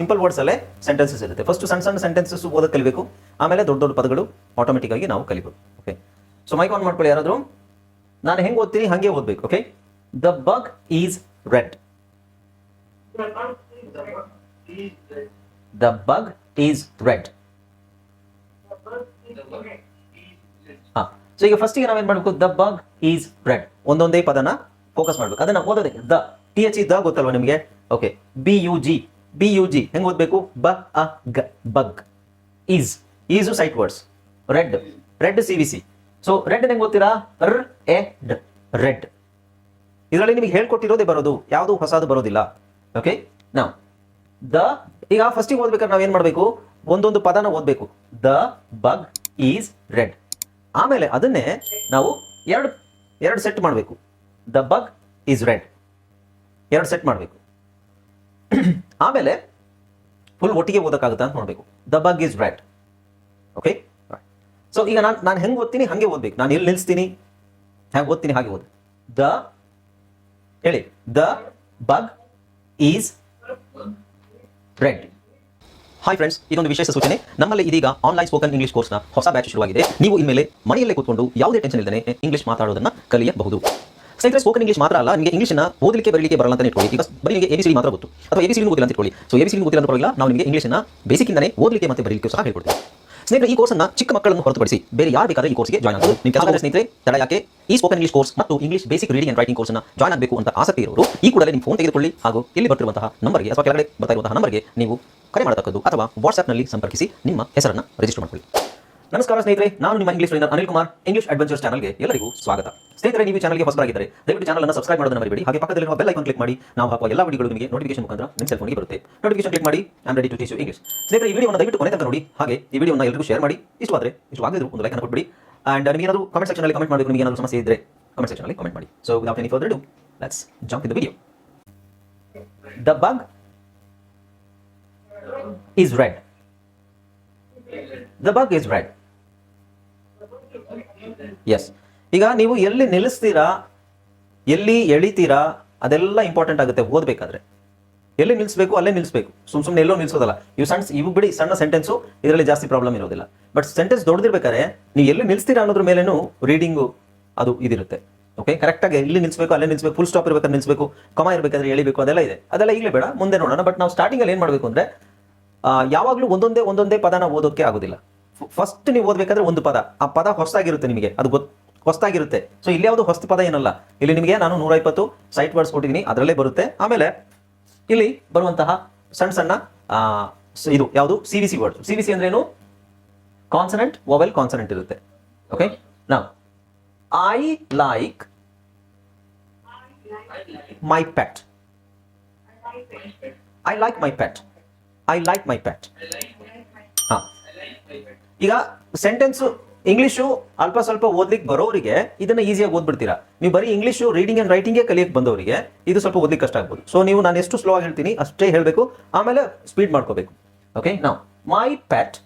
Simple words ಅಲ್ಲೇ sentences ಇರುತ್ತೆ. First ಸಣ್ಣ ಸಣ್ಣ ಸೆಂಟೆನ್ಸಸ್ ಓದಕ್ಕೆ ಕಲಿಬೇಕು. ಆಮೇಲೆ ದೊಡ್ಡ ದೊಡ್ಡ ಪದಗಳು ಆಟೋಮೆಟಿಕ್ ಆಗಿ ನಾವು ಕಲಿಬೋದು ಓಕೆ ಸೊ ಮೈಕ್ ಆನ್ ಮಾಡ್ಕೊಳ್ಳಿ ಯಾರಾದರೂ. ನಾನು ಹೆಂಗೆ ಓದ್ತೀನಿ? ಹಂಗೆ ಓದ್ಬೇಕು. Okay the bug is red the bug is red so ಈಗ ಫಸ್ಟಿಗೆ ನಾವೇನ್ ಮಾಡಬೇಕು? ದ ಬಗ್ ಈಸ್ ರೆಡ್ ಒಂದೊಂದೇ ಪದನ ಫೋಕಸ್ ಮಾಡ್ಬೇಕು. ಅದನ್ನ ಓದೋದಕ್ಕೆ the T H E the ಗೊತ್ತಲ್ವಾ ನಿಮಗೆ? Okay B U G B U G ಹೆಂಗ್ ಓದ್ಬೇಕು? ಬ, ಅ, ಗ, bug. Is. Is sight words red red C V C so red ಹೆಂಗ್ ಓದ್ತೀರಾ? ರ್, ಎ, ಡ್. ರೆಡ್ ಇದರಲ್ಲಿ ನಿಮಗೆ ಹೇಳ್ಕೊಟ್ಟಿರೋದೇ ಬರೋದು. ಯಾವುದು ಹೊಸದು ಬರೋದಿಲ್ಲ. ಓಕೆ ನಾವು ದ, ಈಗ ಫಸ್ಟಿಗೆ ಓದ್ಬೇಕಾದ್ರೆ ನಾವೇನ್ ಮಾಡಬೇಕು? ಒಂದೊಂದು ಪದನ ಓದ್ಬೇಕು. The, bug, is, red. ಆಮೇಲೆ ಅದನ್ನೇ ನಾವು ಎರಡು ಎರಡು ಸೆಟ್ ಮಾಡಬೇಕು. The bug, is, red. ಎರಡು ಸೆಟ್ ಮಾಡಬೇಕು. ಆಮೇಲೆ ಫುಲ್ ಒಟ್ಟಿಗೆ ಓದಕ್ಕಾಗುತ್ತಾ ಅಂತ ನೋಡಬೇಕು. The bug is red okay so ಈಗ ನಾನು ನಾನು ಹೆಂಗೆ ಓದ್ತೀನಿ? ಹಾಗೆ ಓದ್ಬೇಕು. ನಾನು ಎಲ್ಲಿ ನಿಲ್ಲಿಸ್ತೀನಿ ಹೆಂಗೆ ಓದ್ತೀನಿ? ಹಾಗೆ ಓದ್. ದ ಹೇಳಿ. The bug is red hi friends ಇದೊಂದು ವಿಶೇಷ ಸೂಚನೆ. ನಮ್ಮಲ್ಲಿ ಇದೀಗ ಆನ್ಲೈನ್ ಸ್ಪೋಕನ್ ಇಂಗ್ಲಿಷ್ ಕೋರ್ಸ್ನ ಹೊಸ ಬ್ಯಾಚ್ ಶುರುವಾಗಿದೆ. ನೀವು ಇನ್ಮೇಲೆ ಮನೆಯಲ್ಲೇ ಕೂತ್ಕೊಂಡು ಯಾವುದೇ ಟೆನ್ಷನ್ ಇಲ್ಲದೆ ಇಂಗ್ಲಿಷ್ ಮಾತಾಡೋದನ್ನ ಕಲಿಯಬಹುದು. ಸ್ನೇಹಿತರೆ ಸ್ಪೋಕನ್ ಇಂಗ್ಲೀಷ್ ಮಾತ್ರ ಅಲ್ಲ, ನಿಮಗೆ ಇಂಗ್ಲೀಷ್ನ ಓದಲಿಕ್ಕೆ, ಬರಲಿಕ್ಕೆ ಬರಲ್ಲ ಅಂತ ಇಟ್ಕೊಳ್ಳಿ. ಈಗ ಬರೀ ನಿಮಗೆ ಎಬಿಸಿಡಿ ಮಾತ್ರ ಗೊತ್ತು. ಅಥವಾ ಎಬಿಸಿಡಿ ಗೊತ್ತಿಲ್ಲ ಅಂತ ಇಟ್ಕೊಳ್ಳಿ. ಸೊ ಎಬಿಸಿಡಿ ಗೊತ್ತಿಲ್ಲ ಅಂತ ಪರವಾಗಿಲ್ಲ, ನಾವು ನಿಮಗೆ ಇಂಗ್ಲಿಷ್ನ ಬೇಸಿಕ್ಕಿಂದನೇ ಓದಲಿಕ್ಕೆ ಮತ್ತೆ ಬರಲಿಕ್ಕೆ ಸಹ ಹೇಳ್ಕೊಡ್ತೀವಿ. ಸ್ನೇಹಿತರೆ, ಈ ಕೋರ್ಸ್ನ ಚಿಕ್ಕ ಮಕ್ಕಳನ್ನು ಹೊರತುಪಡಿಸಿ ಬೇರೆ ಯಾರು ಬೇಕಾದ್ರೆ ಈ ಕೋರ್ಸ್ಗೆ ಜಾಯ್ನ್ ಆಗಬಹುದು ನಿಮ್ಮ ಕೆಲಸ ಸ್ನೇಹಿತರೆ, ತಡ ಯಾಕೆ? ಈ ಸ್ಪೋಕನ್ ಇಂಗ್ಲೀಷ್ ಕೋರ್ಸ್ ಮತ್ತು English basic reading and writing ಕೋರ್ಸ್ನ ಜಾಯ್ನ್ ಆಗಬೇಕು ಅಂತ ಆಸಕ್ತಿ ಇರೋರು, ಈ ಕೂಡಲೇ ನಿಮ್ಮ ಫೋನ್ ತೆಗೆದುಕೊಳ್ಳಿ. ಹಾಗೂ ಇಲ್ಲಿ ಬರ್ತಿರುವಂತಹ ನಂಬರ್ಗೆ ಅಥವಾ ಕೆಳಗಡೆ ಬರ್ತಾ ಇರುವಂತಹ ನಂಬರ್ಗೆ ನೀವು ಕರೆ ಮಾಡತಕ್ಕದ್ದು ಅಥವಾ ವಾಟ್ಸ್ಆ್ಯಪ್ನಲ್ಲಿ ಸಂಪರ್ಕಿಸಿ ನಿಮ್ಮ ಹೆಸರನ್ನು ರಿಜಿಸ್ಟರ್ ಮಾಡಿಕೊಳ್ಳಿ. ನಮಸ್ಕಾರ ಸ್ನೇಹಿತರೆ, ನಾನು ನಿಮ್ಮ English Anil Kumar English adventures ಚಾನಲ್ಗೆ ಎಲ್ಲರಿಗೂ ಸ್ವಾಗತ. ಸ್ನೇಹಿತರೆ, ನೀವು ಚಾನಲ್ಗೆ ಹೊಸಬರಾಗಿದ್ದರೆ, ದಯವಿಟ್ಟು ಚಾನಲ್ ಅನ್ನು ಸಬ್ಸ್ಕ್ರೈಬ್ ಮಾಡೋದನ್ನ ಮರಿಬೇಡಿ. ಹಾಗೆ ಪಕ್ಕದಲ್ಲಿರುವ ಬೆಲ್ ಐಕಾನ್ ಕ್ಲಿಕ್ ಮಾಡಿ, ನಾವು ಹಾಕುವ ಎಲ್ಲ ವಿಡಿಯೋಗಳು ನಿಮಗೆ ನೋಟಿಫಿಕೇಶನ್ ಮುಖಾಂತರ ನಿಮ್ಮ ಸೆಲ್ ಫೋನ್ಗೆ ಬರುತ್ತೆ. ನೋಟಿಫಿಕೇಶನ್ ಕ್ಲಿಕ್ ಮಾಡಿ am ready to teach English ಸ್ನೇಹಿತರೆ, ಈ ವಿಡಿಯೋವನ್ನು ದಯವಿಟ್ಟು ಕೊನೆ ತನಕ ನೋಡಿ. ಹಾಗೆ ಈ ವಿಡಿಯೋನ ಎಲ್ಲರಿಗೂ ಶೇರ್ ಮಾಡಿ. ಇಷ್ಟವಾದರೆ ಇಷ್ಟವಾಗಿದ್ರು ಒಂದು ಲೈಕ್ ಅನ್ನು ಕೊಟ್ಬಿಡಿ. ಅಂಡ್ ನಿಮಗೆ ಏನಾದರೂ ಕಮೆಂಟ್ ಸೆಕ್ಷನಲ್ಲಿ ಕಮೆಂಟ್ ಮಾಡಬೇಕು ನಿಮಗೆ ಏನಾದರೂ ಸಮಸ್ಯೆ ಇದ್ದರೆ ಕಮೆಂಟ್ ಸೆಕ್ಷನ್ ಅಲ್ಲಿ ಕಮೆಂಟ್ ಮಾಡಿ. So without any further do let's jump in the video the bug is red the bug is red. Yes ಈಗ ನೀವು ಎಲ್ಲಿ ನಿಲ್ಲಿಸ್ತೀರಾ, ಎಲ್ಲಿ ಎಳಿತೀರಾ, ಅದೆಲ್ಲ ಇಂಪಾರ್ಟೆಂಟ್ ಆಗುತ್ತೆ ಓದಬೇಕಾದ್ರೆ. ಎಲ್ಲಿ ನಿಲ್ಲಿಸಬೇಕು ಅಲ್ಲೇ ನಿಲ್ಲಿಸಬೇಕು ಸುಮ್ ಸುಮ್ಮನೆ ಎಲ್ಲೋ ನಿಲ್ಲಿಸೋದಲ್ಲ ಇವು ಸಣ್ಣ ಇವು ಬಿಡಿ, ಸಣ್ಣ ಸೆಂಟೆನ್ಸು ಇದರಲ್ಲಿ ಜಾಸ್ತಿ ಪ್ರಾಬ್ಲಮ್ ಇರೋದಿಲ್ಲ. ಬಟ್ ಸೆಂಟೆನ್ಸ್ ದೊಡ್ಡದಿರ್ಬೇಕಾದ್ರೆ ನೀವು ಎಲ್ಲಿ ನಿಲ್ಲಿಸ್ತೀರಾ ಅನ್ನೋದ್ರ ಮೇಲೇನು ರೀಡಿಂಗು ಅದು ಇದಿರುತ್ತೆ. ಓಕೆ ಕರೆಕ್ಟಾಗಿ ಎಲ್ಲಿ ನಿಲ್ಲಿಸಬೇಕು ಅಲ್ಲೇ ನಿಲ್ಲಿಸಬೇಕು ಫುಲ್ ಸ್ಟಾಪ್ ಇರಬೇಕಾದ್ರೆ ನಿಲ್ಲಿಸಬೇಕು ಕಮ ಇರಬೇಕಾದ್ರೆ ಎಳಿಬೇಕು, ಅದೆಲ್ಲ ಇದೆ. ಅದೆಲ್ಲ ಈಗಲೇ ಬೇಡ, ಮುಂದೆ ನೋಡೋಣ. ಬಟ್ ನಾವು ಸ್ಟಾರ್ಟಿಂಗಲ್ಲಿ ಏನು ಮಾಡಬೇಕು ಅಂದರೆ ಯಾವಾಗಲೂ ಒಂದೊಂದೇ ಒಂದೊಂದೇ ಪದನ ಓದೋಕೆ ಆಗೋದಿಲ್ಲ. ಫಸ್ಟ್ ನೀವು ಓದಬೇಕಾದ್ರೆ ಒಂದು ಪದ. ಆ ಪದ ಹೊಸದಾಗಿರುತ್ತೆ ನಿಮಗೆ. ಅದು ಗೊತ್ತು ಹೊಸದಾಗಿರುತ್ತೆ. ಸೊ ಇಲ್ಲಿ ಯಾವುದು ಹೊಸ ಪದ ಏನಲ್ಲ. ಇಲ್ಲಿ ನಿಮಗೆ ನಾನು ನೂರ ಇಪ್ಪತ್ತು ಸೈಟ್ ವರ್ಡ್ಸ್ ಕೊಟ್ಟಿದ್ದೀನಿ. ಅದರಲ್ಲೇ ಬರುತ್ತೆ. ಆಮೇಲೆ ಇಲ್ಲಿ ಬರುವಂತಹ ಸಣ್ಣ ಸಣ್ಣ ಇದು ಯಾವುದು? C V C word C V C ಅಂದ್ರೇನು? ಕಾನ್ಸನೆಂಟ್ ವೊವೆಲ್ ಕಾನ್ಸನೆಂಟ್ ಇರುತ್ತೆ. ಓಕೆ ನಾವು I like my pat I like my pat I like my pat ಹಾ. ಈಗ ಸೆಂಟೆನ್ಸ್ ಇಂಗ್ಲೀಷು ಅಲ್ಪ ಸ್ವಲ್ಪ ಓದ್ಲಿಕ್ಕೆ ಬರೋರಿಗೆ ಇದನ್ನ ಈಸಿಯಾಗಿ ಓದ್ಬಿಡ್ತೀರಾ. ನೀವು ಬರೀ ಇಂಗ್ಲೀಷು ರೀಡಿಂಗ್ ಅಂಡ್ ರೈಟಿಂಗೇ ಕಲಿಯಕ್ಕೆ ಬಂದವರಿಗೆ ಇದು ಸ್ವಲ್ಪ ಓದ್ಲಿಕ್ಕೆ ಕಷ್ಟ ಆಗ್ಬೋದು. ಸೊ ನೀವು ನಾನು ಎಷ್ಟು ಸ್ಲೋ ಹೇಳ್ತೀನಿ ಅಷ್ಟೇ ಹೇಳಬೇಕು. ಆಮೇಲೆ ಸ್ಪೀಡ್ ಮಾಡ್ಕೋಬೇಕು. ಓಕೆ ನಾವು my pat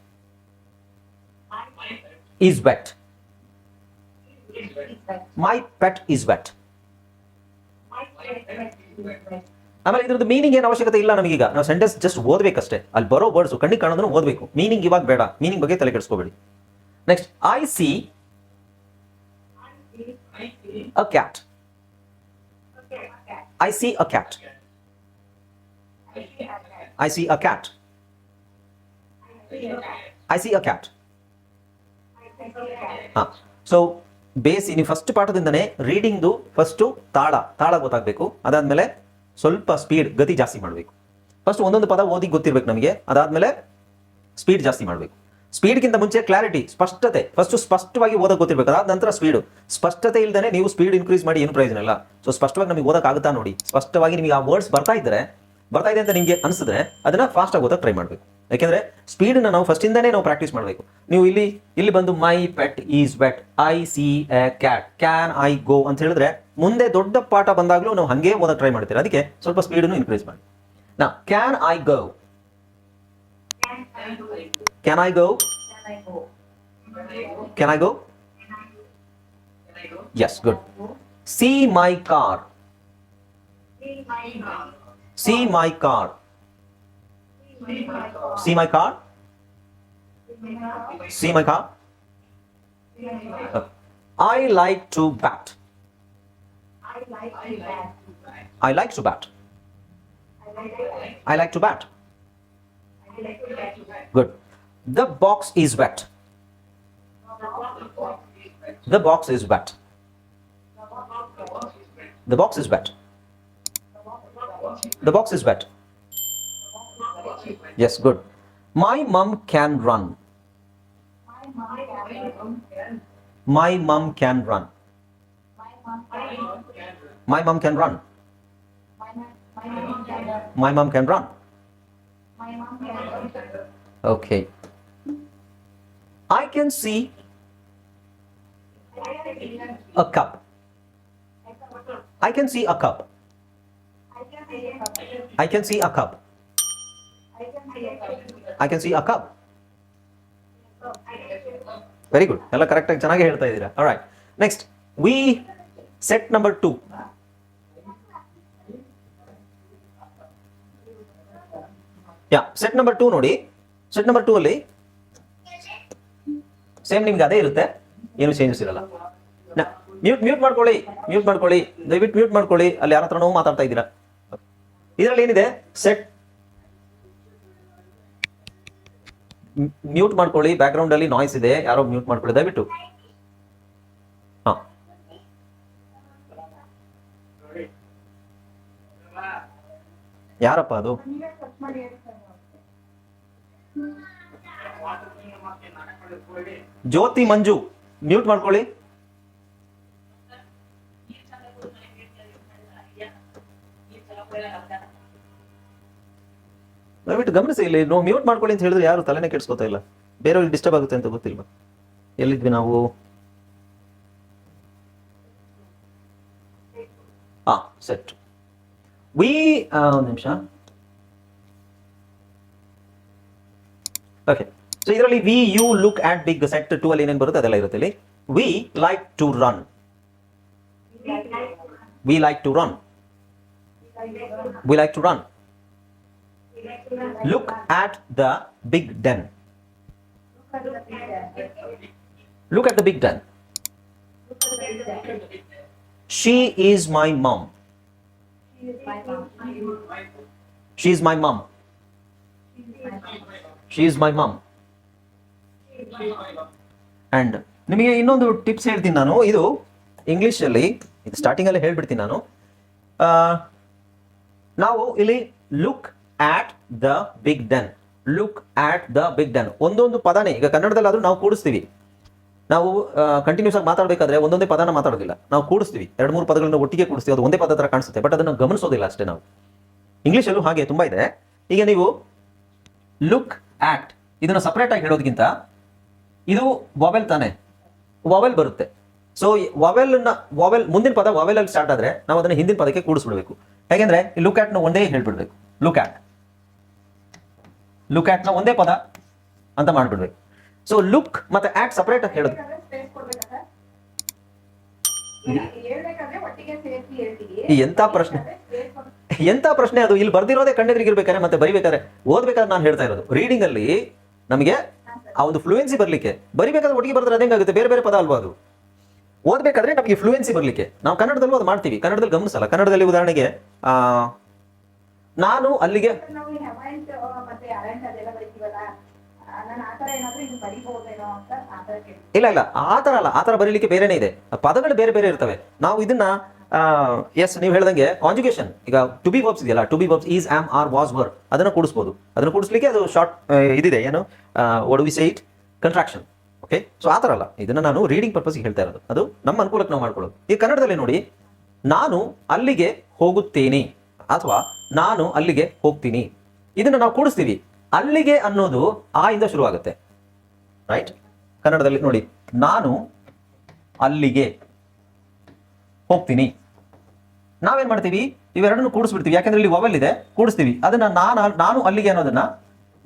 is bat my pat is wet ಆಮೇಲೆ ಇದ್ರದ್ದು ಮೀನಿಂಗ್ ಏನು ಅವಶ್ಯಕತೆ ಇಲ್ಲ ನಮಗೀಗ. ನಾವು ಸೆಂಟೆನ್ಸ್ ಜಸ್ಟ್ ಓದಬೇಕಷ್ಟೇ. ಅಲ್ಲಿ ಬರೋ ವರ್ಡ್ಸ್ ಕಣ್ಣಿಗೆ ಕಾಣೋದನ್ನು ಓದಬೇಕು. ಮೀನಿಂಗ್ ಇವಾಗ ಬೇಡ. ಮೀನಿಂಗ್ ಬಗ್ಗೆ ತಲೆ ಕೆಡಿಸ್ಕೋಬೇಡಿ. Next I see a cat I see a cat I see a cat I see a cat ಹಾ. ಸೊ ಬೇಸ್ ನೀವು ಫಸ್ಟ್ ಪಾಠದಿಂದನೇ ರೀಡಿಂಗ್ದು ಫಸ್ಟು ತಾಳ. ತಾಳ ಗೊತ್ತಾಗಬೇಕು. ಅದಾದ್ಮೇಲೆ ಸ್ವಲ್ಪ ಸ್ಪೀಡ್ ಗತಿ ಜಾಸ್ತಿ ಮಾಡಬೇಕು. ಫಸ್ಟ್ ಒಂದೊಂದು ಪದ ಓದಿ ಗೊತ್ತಿರ್ಬೇಕು ನಮಗೆ. ಅದಾದ್ಮೇಲೆ ಸ್ಪೀಡ್ ಜಾಸ್ತಿ ಮಾಡಬೇಕು. ಸ್ಪೀಡ್ಗಿಂತ ಮುಂಚೆ ಕ್ಲಾರಿಟಿ ಸ್ಪಷ್ಟತೆ. ಫಸ್ಟ್ ಸ್ಪಷ್ಟವಾಗಿ ಓದಕ್ಕೆ ಗೊತ್ತಿರಬೇಕು. ಅದಾದ ನಂತರ ಸ್ಪೀಡ್ ಸ್ಪಷ್ಟತೆ ಇಲ್ಲದೆ ನೀವು ಸ್ಪೀಡ್ ಇನ್ಕ್ರೀಸ್ ಮಾಡಿ ಏನು ಪ್ರಯೋಜನ ಇಲ್ಲ. ಸೊ ಸ್ಪಷ್ಟವಾಗಿ ನಮಗೆ ಓದಕ್ಕಾಗುತ್ತಾ ನೋಡಿ. ಸ್ಪಷ್ಟವಾಗಿ ನಿಮಗೆ ಆ ವರ್ಡ್ಸ್ ಬರ್ತಾ ಇದ್ದರೆ ಬರ್ತಾ ಇದೆ ಅಂತ ನಿಮಗೆ ಅನಿಸಿದ್ರೆ ಅದನ್ನ ಫಾಸ್ಟ್ ಆಗಿ ಓದಕ್ಕೆ ಟ್ರೈ ಮಾಡಬೇಕು. ಯಾಕೆಂದ್ರೆ ಸ್ಪೀಡ್ನ ನಾವು ಫಸ್ಟ್ ಇಂದಾನೇ ನಾವು ಪ್ರಾಕ್ಟೀಸ್ ಮಾಡಬೇಕು. ನೀವು ಇಲ್ಲಿ ಇಲ್ಲಿ ಬಂದು my pet is wet I see a cat can I go ಅಂತ ಹೇಳಿದ್ರೆ ಮುಂದೆ ದೊಡ್ಡ ಪಾಠ ಬಂದಾಗಲೂ ನಾವು ಹಂಗೆ ಓದಕ್ಕೆ ಟ್ರೈ ಮಾಡ್ತೀರಾ? ಅದಕ್ಕೆ ಸ್ವಲ್ಪ ಸ್ಪೀಡನ್ನು ಇನ್ಕ್ರೀಸ್ ಮಾಡಿ. ನಾ can I go can I go can I go yes good see my car see my car See my car? See my car? Uh, I like to bat. I like to bat. I like to bat. Good. The box is wet. The box is wet. The box is wet. The box is wet. Yes, good. My mum can run. My mum can run. My mum can run. My mum can run. Okay. I can see a cup. I can see a cup. I can see a cup. I can see a cup. Very good ಎಲ್ಲ ಕರೆಕ್ಟಾಗಿ ಚೆನ್ನಾಗಿ ಹೇಳ್ತಾ ಇದ್ದೀರಾ right next we set number two yeah set number two ನೋಡಿ. Set number two ಅಲ್ಲಿ same ನಿಮ್ಗೆ ಅದೇ ಇರುತ್ತೆ. ಏನು ಚೇಂಜಸ್ ಇರಲ್ಲ. ಮ್ಯೂಟ್ ಮ್ಯೂಟ್ ಮಾಡ್ಕೊಳ್ಳಿ ಮ್ಯೂಟ್ ಮಾಡ್ಕೊಳ್ಳಿ. ದಯವಿಟ್ಟು ಮ್ಯೂಟ್ ಮಾಡ್ಕೊಳ್ಳಿ. ಅಲ್ಲಿ ಯಾರ ಹತ್ರನೂ ಮಾತಾಡ್ತಾ ಇದ್ದೀರಾ? ಇದರಲ್ಲಿ ಏನಿದೆ? ಸೆಟ್ ಮ್ಯೂಟ್ ಮಾಡ್ಕೊಳ್ಳಿ. ಬ್ಯಾಕ್ ಗ್ರೌಂಡ್ ಅಲ್ಲಿ ನಾಯ್ಸ್ ಇದೆ. ಯಾರೋ ಮ್ಯೂಟ್ ಮಾಡ್ಕೊಳ್ಳಿ. ದಯವಿಟ್ಟು. ಹಾ. ಯಾರಪ್ಪ ಅದು? ಜ್ಯೋತಿ ಮಂಜು ಮ್ಯೂಟ್ ಮಾಡ್ಕೊಳ್ಳಿ. ದಯವಿಟ್ಟು ಗಮನಿಸಿ, ಇಲ್ಲಿ ನೋ ಮ್ಯೂಟ್ ಮಾಡ್ಕೊಳ್ಳಿ ಅಂತ ಹೇಳಿದ್ರೆ ಯಾರು ತಲೆನೇ ಕೆಡ್ಸ್ಕೊತಾ ಇಲ್ಲ. ಬೇರೆಯವ್ರಿಗೆ ಡಿಸ್ಟರ್ಬ್ ಆಗುತ್ತೆ ಅಂತ ಗೊತ್ತಿಲ್ವಾ? ಎಲ್ಲಿದ್ವಿ ನಾವು? ಹಾ ಸೆಟ್ ವಿ ಒಂದು ನಿಮಿಷ. ಓಕೆ ಸೊ ಇದರಲ್ಲಿ we you look at big set two ಅಲ್ಲಿ ಏನೇನು ಬರುತ್ತೆ? ಅದೆಲ್ಲ ಇರುತ್ತೆ ಇಲ್ಲಿ. We like to run we like to run we like to run look at the big den look at the big den she is my mum she is my mum she is my mum and ನಿಮಗೆ ಇನ್ನೊಂದು tips ಹೇಳ್ತೀನಿ ನಾನು. ಇದು ಇಂಗ್ಲಿಷಲ್ಲಿ ಇದು starting ಅಲ್ಲಿ ಹೇಳ್ಬಿಡ್ತೀನಿ ನಾನು. ನಾವು ಇಲ್ಲಿ look at the big den look at the big den ಒಂದೊಂದು ಪದನೇ, ಈಗ ಕನ್ನಡದಲ್ಲಾದರೂ ನಾವು ಕೂಡಿಸ್ತೀವಿ. ನಾವು ಕಂಟಿನ್ಯೂಸ್ ಆಗಿ ಮಾತಾಡಬೇಕಾದ್ರೆ ಒಂದೊಂದೇ ಪದನ ಮಾತಾಡೋದಿಲ್ಲ. ನಾವು ಕೂಡಿಸ್ತೀವಿ. ಎರಡು ಮೂರು ಪದಗಳನ್ನು ಒಟ್ಟಿಗೆ ಕೂಡಿಸ್ತೀವಿ. ಅದು ಒಂದೇ ಪದ ತರ ಕಾಣಿಸುತ್ತೆ. ಬಟ್ ಅದನ್ನು ಗಮನಿಸೋದಿಲ್ಲ ಅಷ್ಟೇ ನಾವು. ಇಂಗ್ಲೀಷಲ್ಲೂ ಹಾಗೆ ತುಂಬ ಇದೆ. ಈಗ ನೀವು ಲುಕ್ ಆಟ್ ಇದನ್ನ ಸಪ್ರೇಟ್ ಆಗಿ ಹೇಳೋದಕ್ಕಿಂತ ಇದು ವಾವೆಲ್ ತಾನೆ. ವಾವೆಲ್ ಬರುತ್ತೆ. ಸೊ ವಾವೆಲ್ ವಾವೆಲ್ ಮುಂದಿನ ಪದ ವಾವೆಲ್ ಅಲ್ಲಿ ಸ್ಟಾರ್ಟ್ ಆದ್ರೆ ನಾವು ಅದನ್ನ ಹಿಂದಿನ ಪದಕ್ಕೆ ಕೂಡಿಸ್ಬಿಡ್ಬೇಕು. ಯಾಕೆಂದ್ರೆ ಲುಕ್ ಆಟ್ನ ಒಂದೇ ಹೇಳ್ಬಿಡ್ಬೇಕು. ಲುಕ್ ಆಟ್ ಲುಕ್ ಆಟ್ನ ಒಂದೇ ಪದ ಅಂತ ಮಾಡ್ಬಿಡ್ಬೇಕು. ಸೊ ಲುಕ್ ಮತ್ತೆ ಆಕ್ಟ್ ಸಪರೇಟ್ ಆಗಿ ಹೇಳೋದು. ಎಂತ ಪ್ರಶ್ನೆ? ಎಂತ ಪ್ರಶ್ನೆ ಅದು? ಇಲ್ಲಿ ಬರ್ದಿರೋದೇ ಕಣ್ಣೆದ್ರಿಗಿರ್ಬೇಕಾದ್ರೆ ಮತ್ತೆ ಬರಿಬೇಕಾದ್ರೆ ಓದ್ಬೇಕಾದ್ರೆ ನಾನು ಹೇಳ್ತಾ ಇರೋದು. ರೀಡಿಂಗ್ ಅಲ್ಲಿ ನಮಗೆ ಆ ಒಂದು ಫ್ಲೂಯೆನ್ಸಿ ಬರ್ಲಿಕ್ಕೆ ಬರಿಬೇಕಾದ್ರೆ ಒಟ್ಟಿಗೆ ಬರ್ತಾರೆ ಅದೇಂಗಾಗುತ್ತೆ ಬೇರೆ ಬೇರೆ ಪದ ಅಲ್ವಾ ಅದು? ಓದ್ಬೇಕಾದ್ರೆ ನಮಗೆ ಫ್ಲೂಯೆನ್ಸಿ ಬರ್ಲಿಕ್ಕೆ. ನಾವು ಕನ್ನಡದಲ್ಲೂ ಅದು ಮಾಡ್ತೀವಿ. ಕನ್ನಡದಲ್ಲಿ ಗಮನಿಸಲ್ಲ. ಕನ್ನಡದಲ್ಲಿ ಉದಾಹರಣೆಗೆ ಆ, ನಾನು ಅಲ್ಲಿಗೆ ಆತರ ಆತರ ಇಲ್ಲ. ಇಲ್ಲ ಆತರ ಅಲ್ಲ. ಆ ತರ ಬರೀಲಿಕ್ಕೆ ಬೇರೆನೇ ಇದೆ. ಪದಗಳು ಬೇರೆ ಬೇರೆ ಇರ್ತವೆ. ನಾವು ಇದನ್ನ ಎಸ್ ನೀವು ಹೇಳ್ದಂಗೆ ಕಾಂಜುಗೇಷನ್ ಈಗ ಟು ಬಿ ವರ್ಬ್ಸ್ ಇದೆಯಲ್ಲ to be verbs is am are was were ಅದನ್ನ ಕೂಡಿಸ್ಬೋದು. ಅದನ್ನ ಕೂಡಿಸ್ಲಿಕ್ಕೆ ಅದು ಶಾರ್ಟ್ ಇದಿದೆ. ಏನು? ಒಡ್ we site contraction okay so ಆ ಥರ ಅಲ್ಲ. ಇದನ್ನ ನಾನು ರೀಡಿಂಗ್ ಪರ್ಪಸ್ಗೆ ಹೇಳ್ತಾ ಇರೋದು. ಅದು ನಮ್ಮ ಅನುಕೂಲಕ್ಕೆ ನಾವು ಮಾಡ್ಕೊಳ್ಳೋದು. ಈ ಕನ್ನಡದಲ್ಲಿ ನೋಡಿ, ನಾನು ಅಲ್ಲಿಗೆ ಹೋಗುತ್ತೇನೆ ಅಥವಾ ನಾನು ಅಲ್ಲಿಗೆ ಹೋಗ್ತೀನಿ. ಇದನ್ನ ನಾವು ಕೂಡಿಸ್ತೀವಿ. ಅಲ್ಲಿಗೆ ಅನ್ನೋದು ಆ ಇಂದ ಶುರುವಾಗುತ್ತೆ ರೈಟ್ ಕನ್ನಡದಲ್ಲಿ ನೋಡಿ, ನಾನು ಅಲ್ಲಿಗೆ ಹೋಗ್ತೀನಿ. ನಾವೇನ್ ಮಾಡ್ತೀವಿ? ಇವೆರಡನ್ನು ಕೂಡಿಸ್ಬಿಡ್ತೀವಿ. ಯಾಕಂದ್ರೆ ಇಲ್ಲಿ ವವಲ್ ಇದೆ, ಕೂಡಿಸ್ತೀವಿ. ಅದನ್ನ ನಾನು ನಾನು ಅಲ್ಲಿಗೆ ಅನ್ನೋದನ್ನ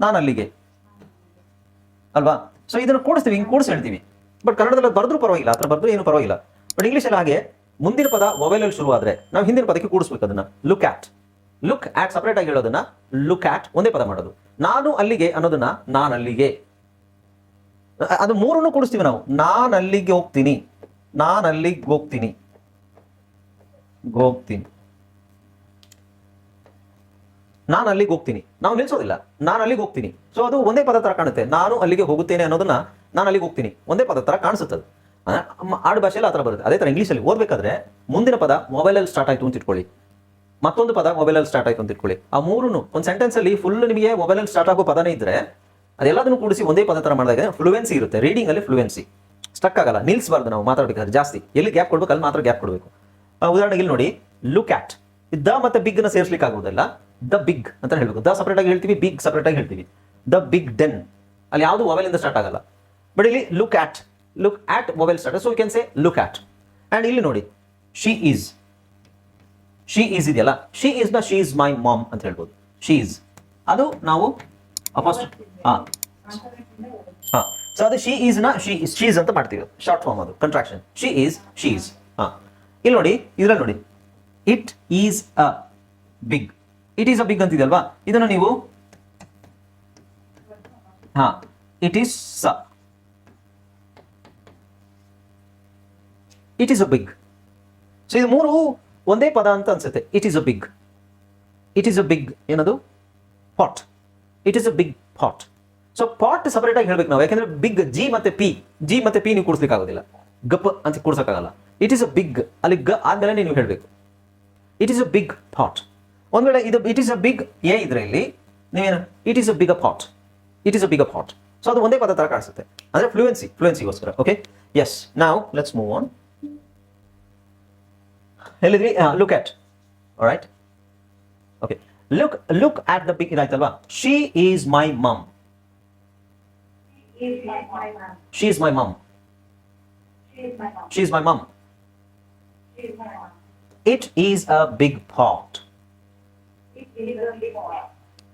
ನಾನು ಅಲ್ಲಿಗೆ. ಅಲ್ವಾ? ಸೊ ಇದನ್ನು ಕೂಡಿಸ್ತೀವಿ, ಹಿಂಗೆ ಕೂಡಿಸಿ ಹೇಳ್ತೀವಿ. ಬಟ್ ಕನ್ನಡದಲ್ಲಿ ಬರೆದ್ರೂ ಪರವಾಗಿಲ್ಲ ಹತ್ರ ಬರೆದ್ರೂ ಏನು ಪರವಾಗಿಲ್ಲ. ಬಟ್ ಇಂಗ್ಲೀಷಲ್ಲಿ ಹಾಗೆ ಮುಂದಿನ ಪದ ಮೊಬೈಲಲ್ಲಿ ಶುರು ಆದ್ರೆ ನಾವು ಹಿಂದಿನ ಪದಕ್ಕೆ ಕೂಡಿಸ್ಬೇಕು ಅದನ್ನ. Look at look at separate ಆಗಿ ಹೇಳೋದನ್ನ ಲುಕ್ ಆಟ್ ಒಂದೇ ಪದ ಮಾಡೋದು. ನಾನು ಅಲ್ಲಿಗೆ ಅನ್ನೋದನ್ನ ನಾನು ಅಲ್ಲಿಗೆ. ಅದು ಮೂರನ್ನು ಕೂಡಿಸ್ತೀವಿ ನಾವು. ನಾನು ಅಲ್ಲಿಗೆ ಹೋಗ್ತೀನಿ. ನಾನು ಅಲ್ಲಿಗೆ ಹೋಗ್ತೀನಿ. ಹೋಗ್ತೀನಿ ನಾನು ಅಲ್ಲಿಗೆ ಹೋಗ್ತೀನಿ. ನಾವು ನಿಲ್ಸೋದಿಲ್ಲ. ನಾನು ಅಲ್ಲಿಗೆ ಹೋಗ್ತೀನಿ. ಸೊ ಅದು ಒಂದೇ ಪದ ತರ ಕಾಣುತ್ತೆ. ನಾನು ಅಲ್ಲಿಗೆ ಹೋಗುತ್ತೇನೆ ಅನ್ನೋದನ್ನ ನಾನು ಅಲ್ಲಿಗೆ ಹೋಗ್ತೀನಿ. ಒಂದೇ ಪದ ತರ ಕಾಣಿಸುತ್ತದೆ ಆಡು ಭಾಷೆಯಲ್ಲಿ ಆ ಥರ ಬರುತ್ತೆ. ಅದೇ ಥರ ಇಂಗ್ಲೀಷಲ್ಲಿ ಓದಬೇಕಾದ್ರೆ ಮುಂದಿನ ಪದ ಮೊಬೈಲಲ್ಲಿ ಸ್ಟಾರ್ಟ್ ಆಯ್ತು ಅಂತ ಇಟ್ಕೊಳ್ಳಿ. ಮತ್ತೊಂದು ಪದ ಮೊಬೈಲಲ್ಲಿ ಸ್ಟಾರ್ಟ್ ಆಯ್ತು ಅಂತ ಇಟ್ಕೊಳ್ಳಿ. ಆ ಮೂರನ್ನು ಒಂದು ಸೆಂಟೆನ್ಸ್ ಅಲ್ಲಿ ಫುಲ್ ನಿಮಗೆ ಮೊಬೈಲಲ್ಲಿ ಸ್ಟಾರ್ಟ್ ಆಗೋ ಪದನೇ ಇದ್ರೆ ಅದೆಲ್ಲದನ್ನು ಕೂಡಿಸಿ ಒಂದೇ ಪದ ತರ ಮಾಡಿದಾಗ ಫ್ಲೂಯೆನ್ಸಿ ಇರುತ್ತೆ. ರೀಡಿಂಗ್ ಅಲ್ಲಿ ಫ್ಲೂಯೆನ್ಸಿ ಸ್ಟಕ್ ಆಗಲ್ಲ. ನಿಲ್ಸ್ಬಾರ್ದು ನಾವು ಮಾತಾಡಬೇಕಾದ್ರೆ ಜಾಸ್ತಿ. ಎಲ್ಲಿ ಗ್ಯಾಪ್ ಕೊಡ್ಬೇಕು ಅಲ್ಲಿ ಮಾತ್ರ ಗ್ಯಾಪ್ ಕೊಡಬೇಕು. ಉದಾಹರಣೆಗೆ ಇಲ್ಲಿ ನೋಡಿ ಲುಕ್ ಆಟ್ ದ ಮತ್ತೆ ಬಿಗ್ನ ಸೇರಿಸ್ಲಿಕ್ಕೆ ಆಗುವುದಲ್ಲ ದ ಬಿಗ್ ಅಂತ ಹೇಳಬೇಕು. ದ ಸಪರೇಟ್ ಆಗಿ ಹೇಳ್ತೀವಿ ಬಿಗ್ ಸಪರೇಟ್ ಆಗಿ ಹೇಳ್ತೀವಿ. ದ ಬಿಗ್ ಡೆನ್ ಅಲ್ಲಿ ಯಾವುದು ಮೊಬೈಲ್ ಇಂದ ಸ್ಟಾರ್ಟ್ ಆಗಲ್ಲ. ಬಟ್ ಇಲ್ಲಿ look at look at mobile start so you can say look at and ಇಲ್ಲಿ ನೋಡಿ ಶಿ ಈಸ್ ಶಿ ಈಸ್ ಇದೆಯಲ್ಲ? ಶಿ ಈಸ್ನ ಶಿ ಈಸ್ ಮೈ ಮಾಮ್ ಅಂತ ಹೇಳ್ಬೋದು. ಶಿ ಈಸ್ ಅದು ನಾವು ಅಪೋಸ್ಟ್ ಹಾ. ಸೊ ಅದು ಶಿ ಈಸ್ನ ಶಿ ಶೀಸ್ ಅಂತ ಮಾಡ್ತೀವಿ. ಶಾರ್ಟ್ ಫಾರ್ಮ್ ಅದು. Contraction she is she is ಹಾ. ಇಲ್ಲಿ ನೋಡಿ, ಇದ್ರಲ್ಲಿ ನೋಡಿ. It is a big it is a big ಅಂತಿದೆಯಲ್ವಾ? ಇದನ್ನು ನೀವು ಹಾ it is it is a big so ಇದು ಮೂರು ಒಂದೇ ಪದ ಅಂತ ಅನ್ಸುತ್ತೆ. It is a big it is a big ಏನದು? Pot it is a big pot so pot separate ಆಗಿ ಹೇಳ್ಬೇಕು ನಾವು. ಯಾಕಂದ್ರೆ ಬಿಗ್ ಜಿ ಮತ್ತೆ ಪಿ ಜಿ ಮತ್ತೆ ಪಿ ನೀವು ಕೂಡಿಸ್ಲಿಕ್ಕೆ ಆಗೋದಿಲ್ಲ ಗಪ್ ಅಂತ ಕೂಡ್ಸಕ್ಕಾಗಲ್ಲ. ಇಟ್ ಈಸ್ ಅ ಬಿಗ್ ಅಲ್ಲಿ ಗ ಆದ್ಮೇಲೆ ನೀವು ಹೇಳಬೇಕು. It is a big thought ಒಂದು ವೇಳೆ ಇದು it is a big a ಇದ್ರೆ ಇಲ್ಲಿ ನೀವೇನು it is a big a thought it is a big a thought so ಅದು ಒಂದೇ ಪದ ತರ ಕಾಣಿಸುತ್ತೆ. ಅಂದ್ರೆ ಫ್ಲೂಯೆನ್ಸಿ ಫ್ಲೂಯೆನ್ಸಿಗೋಸ್ಕರ ಓಕೆ ಎಸ್ ನಾವು ಲೆಟ್ಸ್ ಮೂವ್ ಆನ್ ಹೇಳಿದ್ವಿ look at right okay look look at the big ಇದಾಯ್ತಲ್ವಾ? She is my mum Is my my mom. She is my mum She is my mom. She is my mum It is a big pot.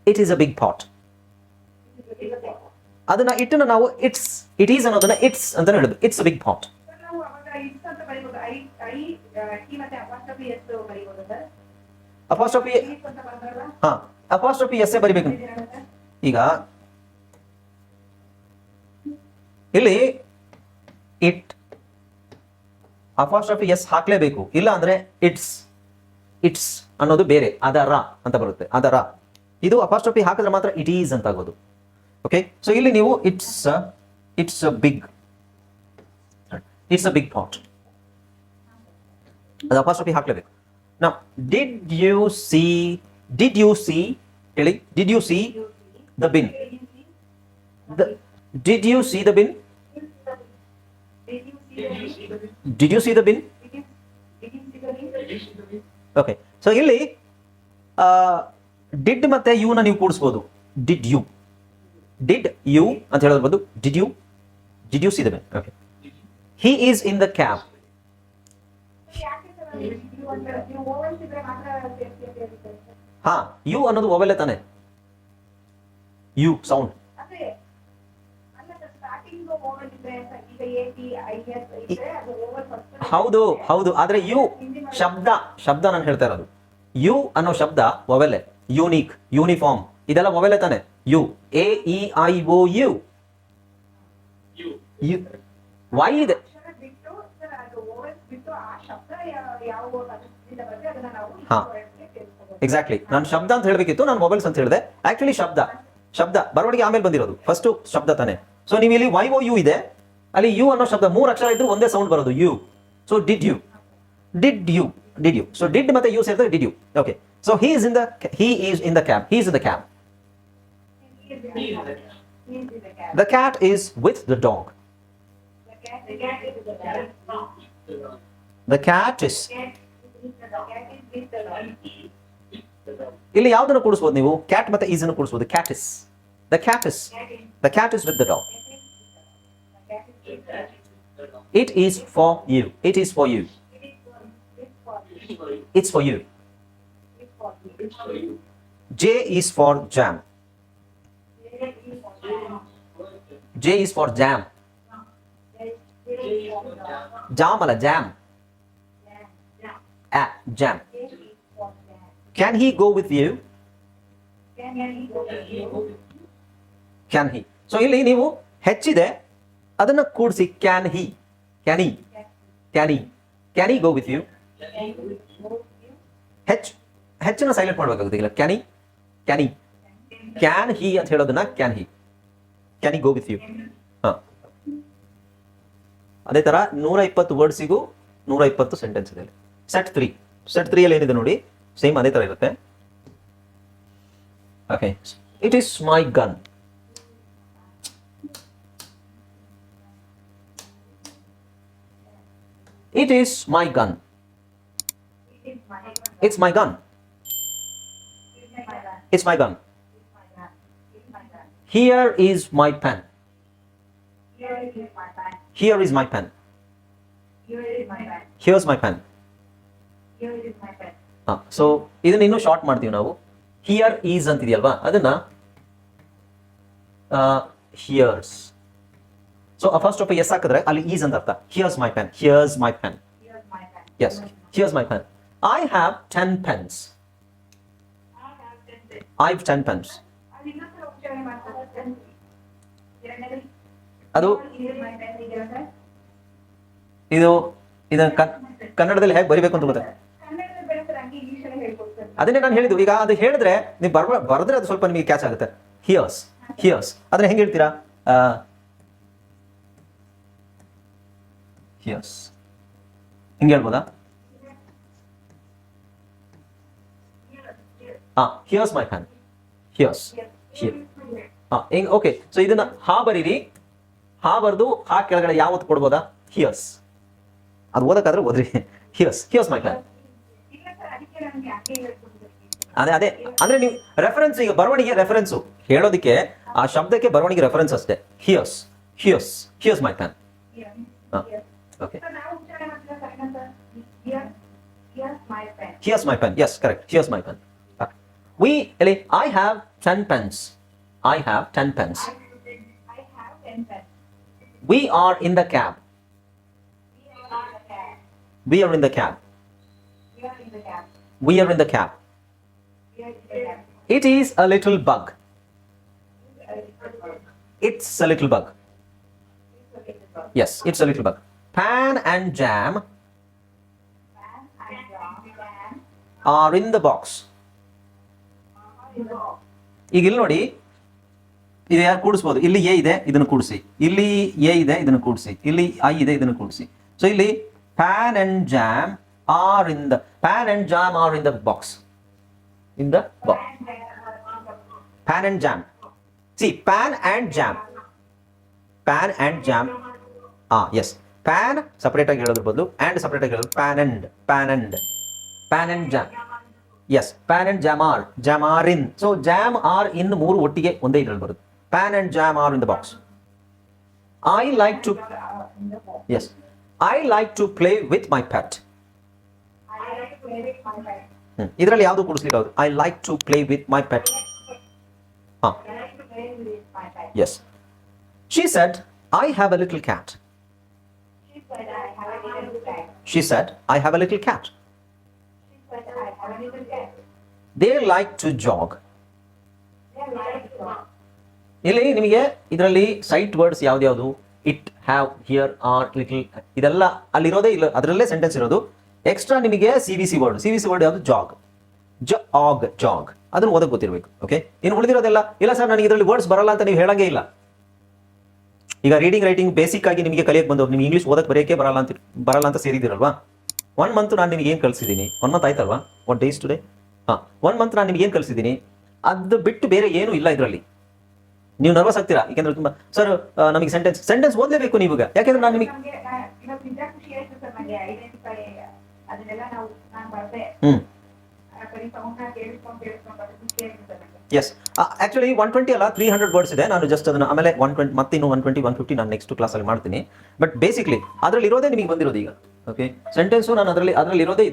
It is a big pot It is a big boy. ಅದನ್ನ ಇಟ್ಟನ್ನ ನಾವು it's it is ಅನ್ನೋದನ್ನ it's ಅಂತ ಹೇಳುದು it's a big pot apostrophe ಹಾ, apostrophe S ಬರಿಬೇಕು ಈಗ, ಇಲ್ಲಿ ಇಟ್ ಅಪಾಸ್ಟ್ರಫಿ ಎಸ್ ಹಾಕ್ಲೇಬೇಕು. ಇಲ್ಲ ಅಂದ್ರೆ ಇಟ್ಸ್ ಇಟ್ಸ್ ಅನ್ನೋದು ಬೇರೆ, ಅದರ ಅಂತ ಬರುತ್ತೆ, ಅದರ ಇದು ಅಪಾಸ್ಟ್ರಫಿ ಹಾಕಿದ್ರೆ ಮಾತ್ರ ಇಟ್ ಈಸ್ ಅಂತ ಆಗೋದು ಓಕೆ ಸೊ ಇಲ್ಲಿ ನೀವು it's it's a big it's a big pot ಅದು ಅಪಾಸ್ಟ್ರಫಿ ಹಾಕ್ಲೇಬೇಕು. ನಾ did you see did you see ಹೇಳಿ did you see the bin did you see the the bin? Did you see the Did you see the bin? Did you did you see the bill okay so ಇಲ್ಲಿ did ಮತ್ತೆ you ನ ನೀವು ಕೂಡಿಸ್ಬೋದು. Did you did you ಅಂತ ಹೇಳೋದು did you did you see the bill okay he is in the cab. ಹಾ you ಅನ್ನೋದು mobile ತಾನೆ. ಯು ಸೌಂಡ್ ಅಂದ್ರೆ ಅಲ್ಲ ಸರ್ ಸ್ಟಾರ್ಟಿಂಗ್ ಓವನ್ ಇದ್ರೆ ಸರ್ ಈಗ ಎ ಟಿ ಐ ಎಸ್ ಇದ್ರೆ ಅದು ಓವನ್ ಫಸ್ಟ್ ಹೌದು ಹೌದು. ಆದ್ರೆ ಯು ಶಬ್ದ ಶಬ್ದ ನಾನು ಹೇಳ್ತಾ ಇರೋದು. ಯು ಅನ್ನೋ ಶಬ್ದ ಒವೆಲೆ ಯೂನಿಕ್, ಯೂನಿಫಾರ್ಮ್, ಇದೆಲ್ಲ ಒವೆಲೆ ತಾನೆ. U, A E I O U. Y ಇದೆ. ಹಾ. ಎಕ್ಸಾಕ್ಟ್ಲಿ ನಾನು ಶಬ್ದ ಅಂತ ಹೇಳಬೇಕಿತ್ತು, ನಾನು ಮೊಬೈಲ್ಸ್ ಅಂತ ಹೇಳಿದೆ. ಆಕ್ಚುಲಿ ಶಬ್ದ ಶಬ್ದ, ಬರವಣಿಗೆ ಆಮೇಲೆ ಬಂದಿರೋದು. ಫಸ್ಟ್ ಶಬ್ದ ತಾನೆ. ಸೊ ನೀವು ಇಲ್ಲಿ ವೈ ಓ ಯು ಇದೆ. ಅಲ್ಲಿ ಯು ಅನ್ನೋ ಶಬ್ದ ಮೂರು ಅಕ್ಷರ ಇದ್ರು ಒಂದೇ ಸೌಂಡ್ ಬರೋದು, U. So did you did you did you so did ಮತ್ತೆ ಯು ಸೇರಿದ್ರೆ did you okay so he is in the he is in the cab he is in the cab the cat- is with the dog. the. Cat is. ಇಲ್ಲಿ ಯಾವ್ದನ್ನು ಕೂಡಿಸ್ಬೋದು ನೀವು? Cat ಮತ್ತೆ is ಅನ್ನು ಕೂಡಿಸ್ಬೋದು. Cat is the cat is the cat is with the dog It is for- it's for you. It's for you It's for you. J is for jam It is for you. J is for jam It is for the- jam ಅಲ್ಲ jam Yeah, yeah. ಆ jam It is for that. Can he go with you Can he go with you? Can he so ಇಲ್ಲಿ ನೀವು ಹೆಚ್ಚಿದೆ ಅದನ್ನ ಕೂಡಿಸಿ can he can he can he can he go with you ಹೆಚ್ ಹೆಚ್ಚನ್ನ silent ಮಾಡಬೇಕಾಗುತ್ತೆ. ಇಲ್ಲ can he can he can he ಅಂತ ಹೇಳೋದನ್ನ can he can he go with you ಹಾ. ಅದೇ ತರ ನೂರ ಇಪ್ಪತ್ತು ವರ್ಡ್ಸಿಗೂ ನೂರ ಇಪ್ಪತ್ತು ಸೆಂಟೆನ್ಸ್ ಇದೆ ಸೆಟ್ ತ್ರೀ ಸೆಟ್ ತ್ರೀ ಅಲ್ಲಿ ಏನಿದೆ ನೋಡಿ? ಸೇಮ್ ಅದೇ ತರ ಇರುತ್ತೆ. Okay it is my gun It is my it's my gun It's my gun. It's my gun It's my gun. It's my gun. Here is my pen Here is my gun. Here is my pen Here is my gun. Here's my pen Here is my pen. So ಇದನ್ನ ಇನ್ನೂ short ಮಾಡ್ತೀವಿ ನಾವು here is ಅಂತಿದೆಯಲ್ವಾ ಅದನ್ನ here's So first S ಹಾಕಿದ್ರೆ ಅಲ್ಲಿ is ಅಂತ ಅರ್ಥ. Here's my pen here's my pen S here's my pen I have ten pens. I have ten pens ಅದು? ಇದು ಇದನ್ನ ಕನ್ನಡದಲ್ಲಿ ಹೇಗೆ ಬರಿಬೇಕು ಅಂತ ಗೊತ್ತಾ? ಕನ್ನಡದಲ್ಲಿ ಬೇಡ ಸರ್ ಹಂಗೆ ಇಂಗ್ಲೀಷಲ್ಲಿ ಹೇಳ್ಕೊಡ್ತಾರೆ ಅದನ್ನೇ ನಾನು ಹೇಳಿದ್ದು. ಈಗ ಅದು ಹೇಳಿದ್ರೆ ನೀವು ಬರ್ ಬರೆದ್ರೆ ಅದು ಸ್ವಲ್ಪ ನಿಮಗೆ ಕ್ಯಾಚ್ ಆಗುತ್ತೆ. ಹಿಯರ್ಸ್ ಹಿಯರ್ಸ್ ಅದನ್ನ ಹೆಂಗೆ ಹೇಳ್ತೀರಾ? ಹಿಯರ್ಸ್ ಹಿಂಗೆ ಹೇಳ್ಬೋದಾ? ಹಾ here's my hand here's here ಹಾ ಹಿಂಗ್ ಓಕೆ ಸೊ ಇದನ್ನ ಹಾ ಬರೀರಿ. ಹಾ ಬರೆದು ಹಾ ಕೆಳಗಡೆ ಯಾವತ್ತು ಕೊಡ್ಬೋದಾ? ಹಿಯರ್ಸ್ ಅದು ಓದಕ್ಕಾದ್ರೆ ಓದ್ರಿ. ಹಿಯರ್ಸ್ ಹಿಯರ್ಸ್ ಮೈ ಹ್ಯಾಂಡ್ ಅದೇ ಅದೇ. ಅಂದ್ರೆ ನೀವು ರೆಫರೆನ್ಸ್ ಈಗ ಬರವಣಿಗೆ ರೆಫರೆನ್ಸು ಹೇಳೋದಕ್ಕೆ ಆ ಶಬ್ದಕ್ಕೆ ಬರವಣಿಗೆ ರೆಫರೆನ್ಸ್ ಅಷ್ಟೇ. Here's here's here's my pan Okay. Here's my pen. Yes, correct. Here's my pen. Okay. We, Ellie, I have 10 pens. I have 10 pens. I, I have 10 pens. We are in the cab. We are in the cab. We are in the cab. We are in the cab. It is a little bug. It's a little bug. Yes, it's a little bug. Pan and jar can are in the box are in the box. ಈಗ ಇಲ್ಲಿ ನೋಡಿ ಇದು ಯಾರು ಕೂಡಿಸ್ಬೋದು ಇಲ್ಲಿ A ಇದೆ ಇದನ್ನು ಕೂಡಿಸಿ ಇಲ್ಲಿ ಎ ಇದೆ ಇದನ್ನು ಕೂಡಿಸಿ ಇಲ್ಲಿ ಐ ಇದೆ ಇದನ್ನು ಕೂಡಿಸಿ ಸೊ ಇಲ್ಲಿ pan and jam are in the pan and jam are in the box in the box And they are on the box. Pan and jam see pan and jam pan and jam ಹಾ yes pan separate ಆಗಿ ಹೇಳೋದ್ರ ಬದಲು and separate ಆಗಿ ಹೇಳೋದು pan and pan and pan and jam yes pan and jam are jam are in so jam are in ಮೂರು ಒಟ್ಟಿಗೆ ಒಂದೇ ಇದ್ರಲ್ಲಿ ಬರುತ್ತೆ. Pan and jam are in the box I like to. Yes I like to play with my pat. ಇದರಲ್ಲಿ ಯಾವುದು ಕೊಡಿಸ್ಲಿಕ್ಕೆ ಆಗುತ್ತೆ I like to play with my pat ಹಾಂ. Yes she said I have a little cat She said, I have a little cat. They like to jog. ಇಲ್ಲಿ ನಿಮಗೆ ಇದರಲ್ಲಿ sight words ಯಾವ್ದ್ಯಾವುದು? It have here are little ಇದೆಲ್ಲ ಅಲ್ಲಿರೋದೇ ಇಲ್ಲ, ಅದರಲ್ಲೇ sentence ಇರೋದು. Extra ನಿಮಗೆ C V C word C V C word ಯಾವುದು? ಜಾಗ್ ಜ ಆಗ್ ಜಾಗ್ ಅದನ್ನು ಓದಕ್ಕೆ ಗೊತ್ತಿರಬೇಕು ಓಕೆ ಇನ್ನು ಉಳಿದಿರೋದೆಲ್ಲ, ಇಲ್ಲ ಸರ್ ನನಗೆ ಇದರಲ್ಲಿ ವರ್ಡ್ಸ್ ಬರಲ್ಲ ಅಂತ ನೀವು ಹೇಳಂಗೇ ಇಲ್ಲ. ಈಗ ರೀಡಿಂಗ್ ರೈಟಿಂಗ್ ಬೇಸಿಕ್ ಆಗಿ ನಿಮಗೆ ಕಲಿಯಕ್ಕೆ ಬಂದವ್ ನಿಮ್ಗೆ ಇಂಗ್ಲೀಷ್ ಓದಕ್ಕೆ ಬರೆಯೋಕೆ ಬರಲ್ಲ ಅಂತ ಬರಲ್ಲ ಅಂತ ಸೇರಿದಿರಲ್ವಾ ಒನ್ ಮಂತ್ ನಾನು ನಿಮ್ಗೆ ಏನು ಕಲಿಸಿದ್ದೀನಿ ಒನ್ ಮಂತ್ ಆಯ್ತಲ್ವಾ? ಒನ್ ಡೇಸ್ ಟುಡೇ ಹಾಂ ಒನ್ ಮಂತ್ ನಾನು ನಿಮ್ಗೆ ಏನು ಕಲಿಸಿದ್ದೀನಿ ಅದು ಬಿಟ್ಟು ಬೇರೆ ಏನೂ ಇಲ್ಲ ಇದರಲ್ಲಿ. ನೀವು ನರ್ವಸ್ ಆಗ್ತೀರಾ? ಯಾಕೆಂದ್ರೆ ತುಂಬಾ ಸರ್ ನಮಗೆ ಸೆಂಟೆನ್ಸ್ ಸೆಂಟೆನ್ಸ್ ಓದಲೇಬೇಕು ನೀವು ಯಾಕೆಂದ್ರೆ ನಾನು ನಿಮಗೆ ಹ್ಮ್. ಎಸ್ ಆಕ್ಚುಲಿ ಒನ್ ಟ್ವೆಂಟಿ ಅಲ್ಲ ತ್ರೀ ಹಂಡ್ರೆಡ್ ವರ್ಡ್ಸ್ ಇದೆ. ನಾನು ಜಸ್ಟ್ ಅದನ್ನ ಆಮೇಲೆ ಒನ್ ಟ್ವೆಂಟಿ ಮತ್ತೆ ಇನ್ನು ಒನ್ ಟ್ವೆಂಟಿ ಒನ್ ಫಿಫ್ಟಿ ನಾನು ನೆಕ್ಸ್ಟ್ ಕ್ಲಾಸಲ್ಲಿ ಮಾಡ್ತೀನಿ. ಬಟ್ ಬೇಸಿಕ್ಲಿ ಅದರಲ್ಲಿ ಇರೋದೇ ನಿಮಗೆ ಬಂದಿರೋದು ಈಗ. ಓಕೆ ಸೆಂಟೆನ್ಸು ನಾನು ಅದರಲ್ಲಿ ಅದರಲ್ಲಿ ಇರೋದೇ